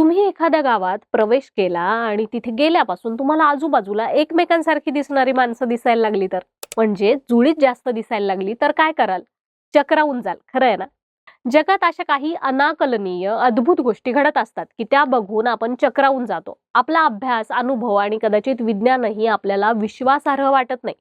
तुम्ही एखाद्या गावात प्रवेश केला आणि तिथे गेल्यापासून तुम्हाला आजूबाजूला एकमेकांसारखी दिसणारी माणसं दिसायला लागली तर? म्हणजे जुळीत जास्त दिसायला लागली तर काय कराल? चक्रावून जाल खरं आहे ना? जगात अशा काही अनाकलनीय अद्भुत गोष्टी घडत असतात की त्या बघून आपण चक्रावून जातो. आपला अभ्यास अनुभव आणि कदाचित विज्ञानही आपल्याला विश्वासार्ह वाटत नाही.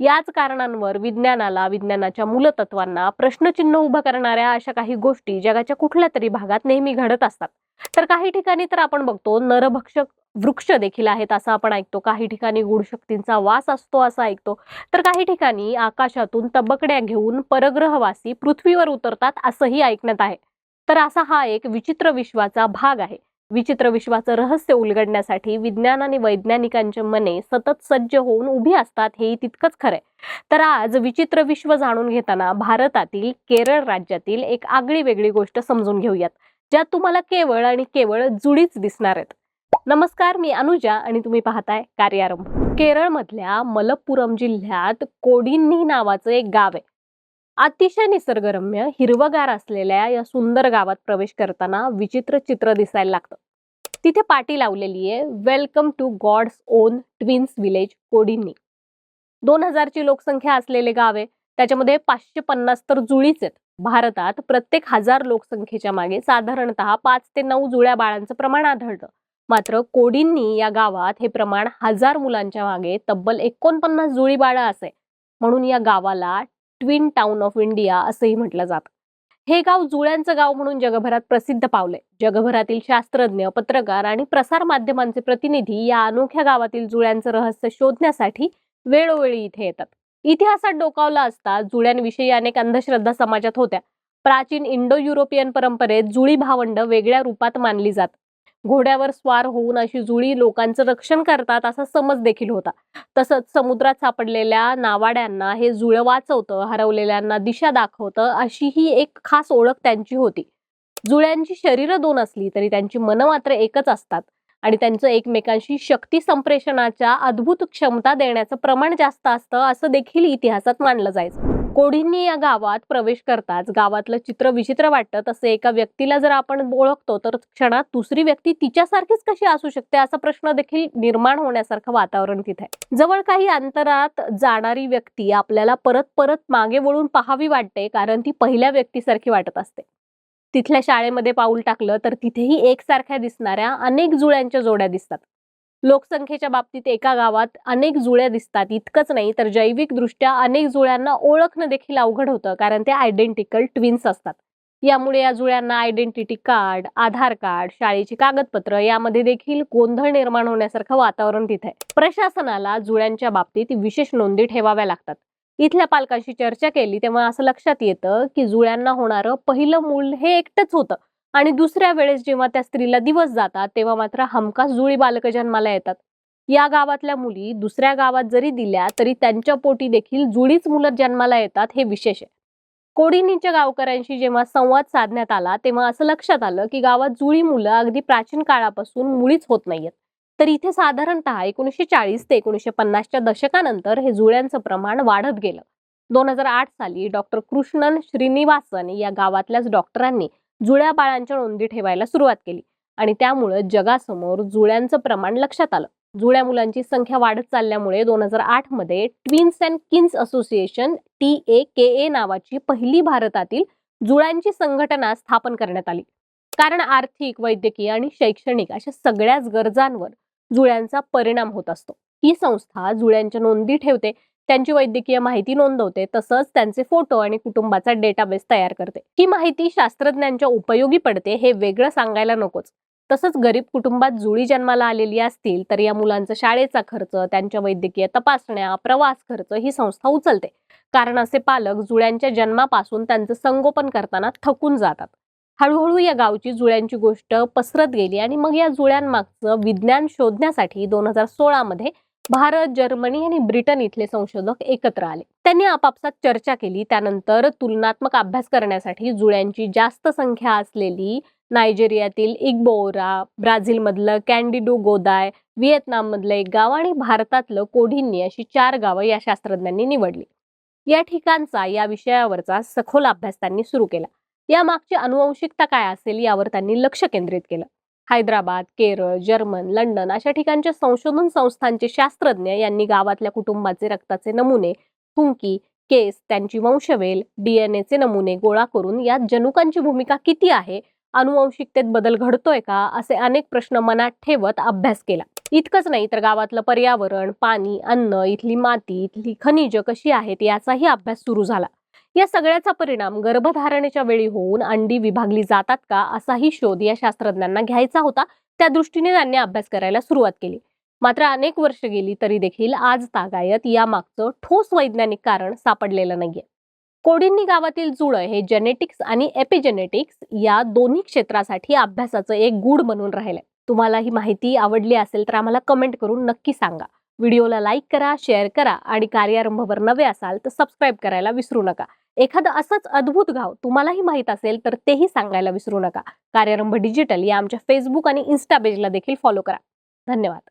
याच कारणांवर विज्ञानाला विज्ञानाच्या मूलतत्वांना प्रश्नचिन्ह उभं करणाऱ्या अशा काही गोष्टी जगाच्या कुठल्या तरी भागात नेहमी घडत असतात. तर काही ठिकाणी तर आपण बघतो नरभक्षक वृक्ष देखील आहेत असं आपण ऐकतो. काही ठिकाणी गुणशक्तींचा वास असतो असं ऐकतो. तर काही ठिकाणी आकाशातून तबकड्या घेऊन परग्रहवासी पृथ्वीवर उतरतात असंही ऐकण्यात आहे. तर असा हा एक विचित्र विश्वाचा भाग आहे. विचित्र विश्वाचं रहस्य उलगडण्यासाठी विज्ञान आणि वैज्ञानिकांचे मने सतत सज्ज होऊन उभी असतात हेही तितकंच खरंय तर आज विचित्र विश्व जाणून घेताना भारतातील केरळ राज्यातील एक आगळी वेगळी गोष्ट समजून घेऊयात ज्यात तुम्हाला केवळ आणि केवळ जुळीच दिसणार आहेत. नमस्कार मी अनुजा आणि तुम्ही पाहताय कार्यारंभ. केरळमधल्या मलप्पुरम जिल्ह्यात कोडिन्नी नावाचं एक गाव आहे. अतिशय निसर्गरम्य हिरवगार असलेल्या या सुंदर गावात प्रवेश करताना विचित्र चित्र दिसायला लागतं. तिथे पाटी लावलेली आहे welcome to God's own twins village Kodinhi दोन हजारची लोकसंख्या असलेले गाव आहे. त्याच्यामध्ये पाचशे पन्नास तर जुळीच आहेत. भारतात प्रत्येक हजार लोकसंख्येच्या मागे साधारणतः पाच ते नऊ जुळ्या बाळांचं प्रमाण आढळतं. मात्र कोडींनी या गावात हे प्रमाण हजार मुलांच्या मागे तब्बल एकोणपन्नास जुळी बाळं असे. म्हणून या गावाला ट्विन टाउन ऑफ इंडिया असंही म्हटलं जातं. हे गाव जुळ्यांचं गाव म्हणून जगभरात प्रसिद्ध पावलंय. जगभरातील शास्त्रज्ञ पत्रकार आणि प्रसार माध्यमांचे प्रतिनिधी या अनोख्या गावातील जुळ्यांचं रहस्य शोधण्यासाठी वेळोवेळी इथे येतात. इतिहासात डोकावला असता जुळ्यांविषयी अनेक अंधश्रद्धा समाजात होत्या. प्राचीन इंडो युरोपियन परंपरेत जुळी भावंड वेगळ्या रूपात मानली जात. घोड्यावर स्वार होऊन अशी जुळी लोकांचं रक्षण करतात असा समज देखील होता. तसंच समुद्रात सापडलेल्या नावाड्यांना हे जुळं वाचवतं हरवलेल्यांना दिशा दाखवतं अशी ही एक खास ओळख त्यांची होती. जुळ्यांची शरीरं दोन असली तरी त्यांची मनं मात्र एकच असतात आणि त्यांचं एकमेकांशी शक्ती संप्रेषणाच्या अद्भुत क्षमता देण्याचं प्रमाण जास्त असतं असं देखील इतिहासात मानलं जायचं. कोढींनी या गावात प्रवेश करताच गावातलं चित्र विचित्र वाटतं. तसं एका व्यक्तीला जर आपण ओळखतो तर क्षणात दुसरी व्यक्ती तिच्यासारखीच कशी असू शकते? असा प्रश्न देखील निर्माण होण्यासारखं वातावरण तिथे आहे. जवळ काही अंतरात जाणारी व्यक्ती आपल्याला परत परत मागे वळून पाहावी वाटते कारण ती पहिल्या व्यक्तीसारखी वाटत असते. तिथल्या शाळेमध्ये पाऊल टाकलं तर तिथेही एकसारख्या दिसणाऱ्या अनेक जुळ्यांच्या जोड्या दिसतात. लोकसंख्येच्या बाबतीत एका गावात अनेक जुळ्या दिसतात. इतकंच नाही तर जैविकदृष्ट्या अनेक जुळ्यांना ओळखणं देखील अवघड होतं कारण ते आयडेंटिकल ट्विन्स असतात. यामुळे या जुळ्यांना आयडेंटिटी कार्ड आधार कार्ड शाळेची कागदपत्र यामध्ये देखील गोंधळ निर्माण होण्यासारखं वातावरण तिथे आहे. प्रशासनाला जुळ्यांच्या बाबतीत विशेष नोंदी ठेवाव्या लागतात. इथल्या पालकांशी चर्चा केली तेव्हा असं लक्षात येतं की जुळ्यांना होणारं पहिलं मूल हे एकटंच होतं. आणि दुसऱ्या वेळेस जेव्हा त्या स्त्रीला दिवस जातात तेव्हा मात्र हमखास जुळी बालक जन्माला येतात. या गावातल्या मुली दुसऱ्या गावात जरी दिल्या तरी त्यांच्या पोटी देखील जुळीच मुलं जन्माला येतात हे विशेष आहे. कोडिनीच्या गावकऱ्यांशी जेव्हा संवाद साधण्यात आला तेव्हा असं लक्षात आलं की गावात जुळी मुलं अगदी प्राचीन काळापासून मुळीच होत नाहीयेत. तर इथे साधारणतः एकोणीसशे चाळीस ते एकोणीसशे पन्नासच्या दशकानंतर हे जुळ्यांचं प्रमाण वाढत गेलं. दोन हजार आठ साली डॉक्टर कृष्णन श्रीनिवासन या गावातल्याच डॉक्टरांनी जुळ्या बाळांच्या नोंदी ठेवायला सुरुवात केली. आणि त्यामुळं जगासमोर जुळ्यांचं प्रमाण लक्षात आलं. जुळ्या मुलांची संख्या वाढत चालल्यामुळे दोन हजार आठमध्ये twins and kins association T A K A नावाची पहिली भारतातील जुळ्यांची संघटना स्थापन करण्यात आली. कारण आर्थिक वैद्यकीय आणि शैक्षणिक अशा सगळ्याच गरजांवर जुळ्यांचा परिणाम होत असतो. ही संस्था जुळ्यांच्या नोंदी ठेवते. त्यांची वैद्यकीय माहिती नोंदवते तसंच त्यांचे फोटो आणि कुटुंबाचा डेटाबेस तयार करते. ही माहिती शास्त्रज्ञांच्या उपयोगी पडते हे वेगळं सांगायला नकोच. तसंच गरीब कुटुंबात जुळी जन्माला आलेली असतील तर या मुलांचा शाळेचा खर्च त्यांच्या वैद्यकीय तपासण्या प्रवास खर्च ही संस्था उचलते. कारण असे पालक जुळ्यांच्या जन्मापासून त्यांचं संगोपन करताना थकून जातात. हळूहळू या गावची जुळ्यांची गोष्ट पसरत गेली आणि मग या जुळ्यांमागचं विज्ञान शोधण्यासाठी दोन हजार सोळामध्ये भारत जर्मनी आणि ब्रिटन इथले संशोधक एकत्र आले. त्यांनी आपापसात चर्चा केली. त्यानंतर तुलनात्मक अभ्यास करण्यासाठी जुळ्यांची जास्त संख्या असलेली नायजेरियातील इग्बोरा ब्राझीलमधलं कॅन्डिडो गोदाय व्हिएतनाममधलं एक गाव आणि भारतातलं कोढिन्नी अशी चार गावं या शास्त्रज्ञांनी निवडली. या ठिकाणचा या विषयावरचा सखोल अभ्यास त्यांनी सुरू केला. या मागची अनुवंशिकता काय असेल यावर त्यांनी लक्ष केंद्रित केलं. हैदराबाद केरळ जर्मन लंडन अशा ठिकाणच्या संशोधन संस्थांचे शास्त्रज्ञ यांनी गावातल्या कुटुंबाचे रक्ताचे नमुने थुंकी केस त्यांची वंशवेल डीएनएचे नमुने गोळा करून यात जनुकांची भूमिका किती आहे अनुवंशिकतेत बदल घडतोय का असे अनेक प्रश्न मनात ठेवत अभ्यास केला. इतकंच नाही तर गावातलं पर्यावरण पाणी अन्न इथली माती इथली खनिज कशी आहेत याचाही अभ्यास सुरू झाला. या सगळ्याचा परिणाम गर्भधारणेच्या वेळी होऊन अंडी विभागली जातात का असाही शोध या शास्त्रज्ञांना घ्यायचा होता. त्या दृष्टीने त्यांनी अभ्यास करायला सुरुवात केली. मात्र अनेक वर्ष गेली तरी देखील आज तागायत यामागचं ठोस वैज्ञानिक कारण सापडलेलं नाहीये. कोडींनी गावातील जुळं हे जेनेटिक्स आणि एपिजेनेटिक्स या दोन्ही क्षेत्रासाठी अभ्यासाचं एक गूढ बनून राहिलंय. तुम्हाला ही माहिती आवडली असेल तर आम्हाला कमेंट करून नक्की सांगा. व्हिडिओला लाईक करा शेअर करा आणि कार्यारंभवर नवे असाल तर सबस्क्राईब करायला विसरू नका. एखादं असंच अद्भुत गाव तुम्हालाही माहीत असेल तर तेही सांगायला विसरू नका. कार्यारंभ डिजिटल या आमच्या फेसबुक आणि इन्स्टा पेजला देखील फॉलो करा. धन्यवाद.